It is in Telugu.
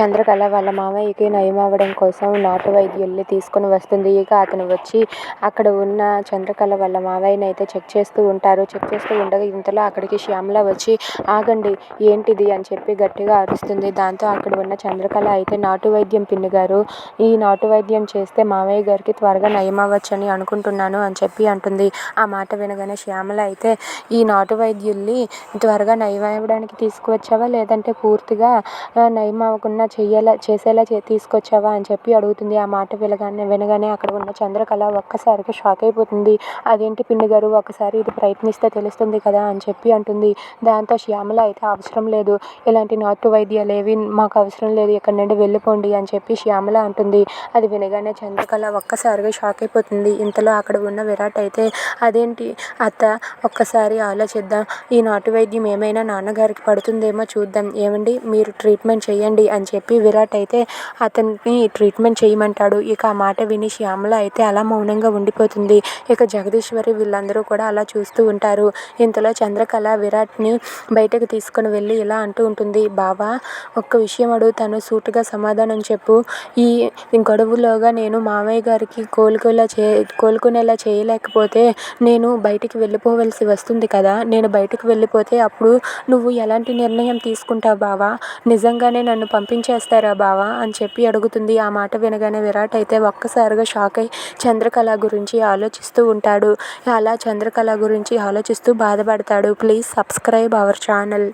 చంద్రకళ వాళ్ళ మామయ్యకి నయమవ్వడం కోసం నాటు వైద్యుల్ని తీసుకొని వస్తుంది. ఇక అతను వచ్చి అక్కడ ఉన్న చంద్రకళ వాళ్ళ మామయ్యని అయితే చెక్ చేస్తూ ఉంటారు. చెక్ చేస్తూ ఉండగా ఇంతలో అక్కడికి శ్యామల వచ్చి ఆగండి ఏంటిది? అని చెప్పి గట్టిగా అరుస్తుంది. దాంతో అక్కడ ఉన్న చంద్రకళ అయితే నాటు వైద్యం పిన్ని గారు ఈ నాటు వైద్యం చేస్తే మామయ్య గారికి త్వరగా నయమవ్వచ్చని అనుకుంటున్నాను అని చెప్పి అంటుంది. ఆ మాట వినగానే శ్యామల అయితే ఈ నాటు వైద్యుల్ని త్వరగా నయమవ్వడానికి తీసుకువచ్చావా? లేదంటే పూర్తిగా నయం అవ్వకుండా చెయ్యేలా చేసేలా చే తీసుకొచ్చావా అని చెప్పి అడుగుతుంది. ఆ మాట వినగానే వినగానే అక్కడ ఉన్న చంద్రకళ ఒక్కసారిగా షాక్ అయిపోతుంది. అదేంటి పిన్ని గారు ఒకసారి ఇది ప్రయత్నిస్తే తెలుస్తుంది కదా అని చెప్పి అంటుంది. దాంతో శ్యామల అయితే అవసరం లేదు. ఇలాంటి నాటు వైద్యాలు ఏవి మాకు అవసరం లేదు. ఇక్కడ నుండి వెళ్ళిపోండి అని చెప్పి శ్యామల అంటుంది. అది వినగానే చంద్రకళ ఒక్కసారిగా షాక్ అయిపోతుంది. ఇంతలో అక్కడ ఉన్న విరాట్ అయితే అదేంటి అత్త ఒక్కసారి ఆలోచిద్దాం. ఈ నాటు వైద్యం ఏమైనా నాన్నగారికి పడుతుందేమో చూద్దాం. ఏమండి మీరు ట్రీట్మెంట్ చేయండి అని చెప్పి విరాట్ అయితే అతన్ని ట్రీట్మెంట్ చేయమంటాడు. ఇక ఆ మాట విని శ్యామల అయితే అలా మౌనంగా ఉండిపోతుంది. ఇక జగదీశ్వరి వీళ్ళందరూ కూడా అలా చూస్తూ ఉంటారు. ఇంతలో చంద్రకళ విరాట్ని బయటకు తీసుకొని వెళ్ళి ఇలా అంటూ ఉంటుంది. బావా ఒక్క విషయం అడుగుతాను సూటుగా సమాధానం చెప్పు. ఈ గొడవలోగా నేను మామయ్య గారికి కోలుకునేలా చే కోలుకునేలా చేయలేకపోతే నేను బయటికి వెళ్ళిపోవలసి వస్తుంది కదా? నేను బయటకు వెళ్ళిపోతే అప్పుడు నువ్వు ఎలాంటి నిర్ణయం తీసుకుంటావు బావా? నిజంగానే నన్ను చేస్తారా బావా? అని చెప్పి అడుగుతుంది. ఆ మాట వినగానే విరాట్ అయితే ఒక్కసారిగా షాక్ అయి చంద్రకళ గురించి ఆలోచిస్తూ ఉంటాడు. అలా చంద్రకళ గురించి ఆలోచిస్తూ బాధపడతాడు. Please subscribe our channel.